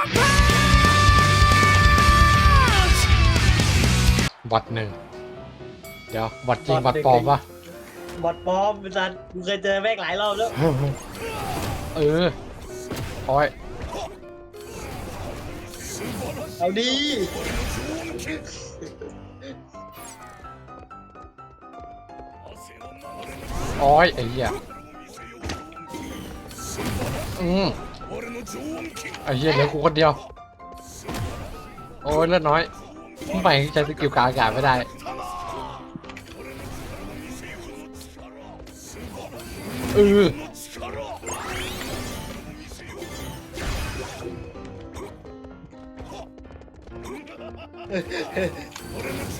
บอทหนึ่ง เดี๋ยวบอทจริงบอทปลอมปะบอดปลอมเป็นสันกูเคยเจอแม่งหลายรอบแล้วเออโอ้ยเอาดีโอ้ยไอ้เหี้ยอืม ไอ้เหี้ยเหลือกูคนเดียว โอ้ยเลือดน้อยไม่ใช้สกิลกลางอากาศไม่ได้เออ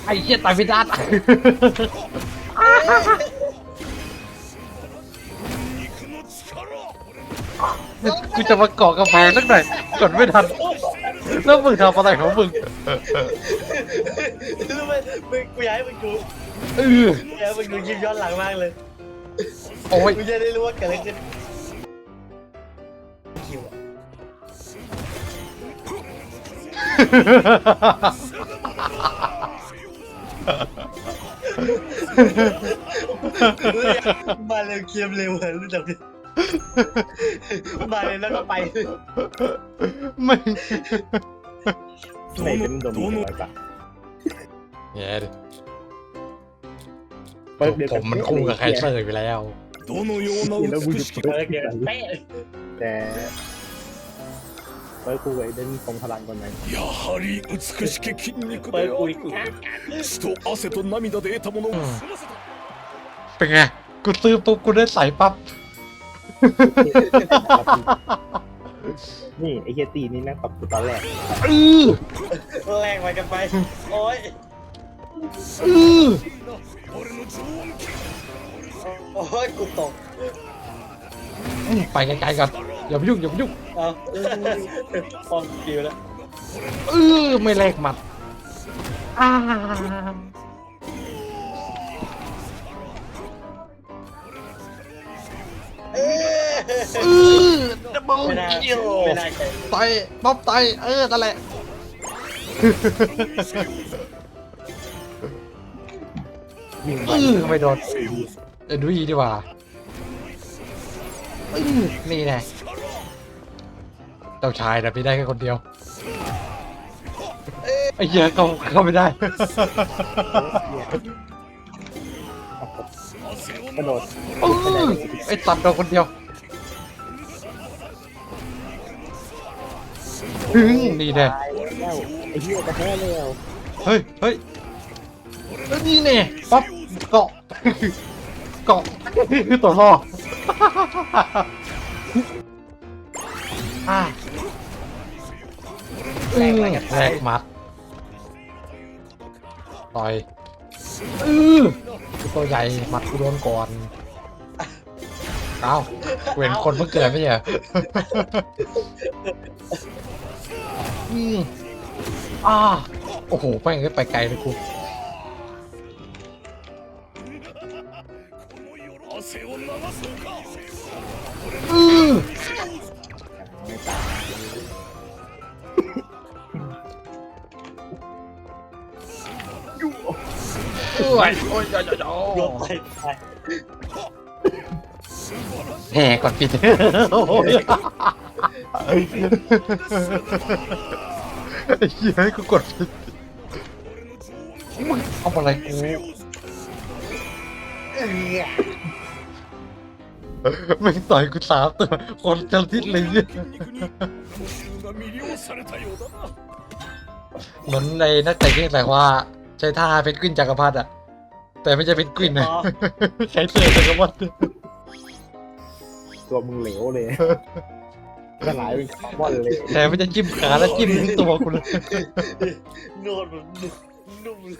ไอ้เหี้ยตายไม่ได้ กูจะมาเกาะกระแพงสักหน่อยกดไม่ทันแล้วมึงทำอะไรของมึงรู้ไหมมึงกูอยากให้มึงดูเออกูอยากให้มึงดูคลิปย้อนหลังมากเลยโอ้ยกูจะได้รู้ว่าเกิดอะไรขึ้นคิวอะมาเร็วเคียมเร็วเหรอรู้จักไห มมาเลยแล้วก็ไป ไม่ ไหนเป็นโดมิโนไว้ปะ แย่ดิ เปิดเดี๋ยว ผมมันคู่กับใครเซอร์อยู่แล้ว どのような แล้วมึง 美 จะ しき เปิด เดี๋ยวเป๊ะ แต่เปิดกูไอ้เดนทรงพลังก่อนไหม やはり美しき筋肉 เปิ で ด あ กูอีก る血と汗と涙で得たものを済ませた เป็นไง กูซื้อปุ๊บกูได้ใส่ปั๊บ นี่ไอ้เฮียตีนี่นั่งตบกูตอนแรกอือแรงไปกันไป โอ้ยอือโอ้ยกูตก ไปไกลๆก่อนอย่าไปยุ่งอย่าไปยุ่งเอาฟอมฟิวแล้วอือไม่แลกหมัดอ่าเอ้ ออดับเบิลไม่น่าคิวไม่น่าใจไตป๊อปไตเออนั่นแหละเออไม่โดนเออดูอีดีกว่าเออนี่แน่เจ้าชายนะพี่ได้แค่คนเดียวไอ้เหี้ยเขาเข้าไม่ได้ กระโดดเออไอ้ตัดโดนคนเดียว อืมนี่แน่ตายแล้วไอ้เฮียกระแทกแล้วเฮ้ยเฮ้ยเอ้ยนี่แน่ป๊อปเกาะเกาะคือตัวล่ออ่าแรงแรงมัดต่อยอือตัวใหญ่หมัดกูโดนก่อนเอ้าเว้นคนเพิ่งเกิดไม่ใช่เหร อืมอ่าโอ้โหแม่งไปไกลเลยกูอือโอ้ยโอ้ยโอ้ยโอ้ยกไปไปแห่ก่อนพี่เจ้ ไอ้เหี้ยให้กูกดผิมึงอาอะไรกูไม่งต่อยกูสามตัวคนจะทิศเลยเนี่ยเหมือนในนักเตะงเรื่งแต่ว่า ใช้ท่าเป็นกวินจักรพรรดิอะแต่ไม่ใช่เป็นกวินนะ ใช้เสือจักรพรรดิตัวมึงเหลวเลย กระหลายเป็นคาร์บอนเลยแต่ไม่จะจิ้มขาแล้วจิ้มที่ตัวกูเลยโนดแบบนุ่มเลย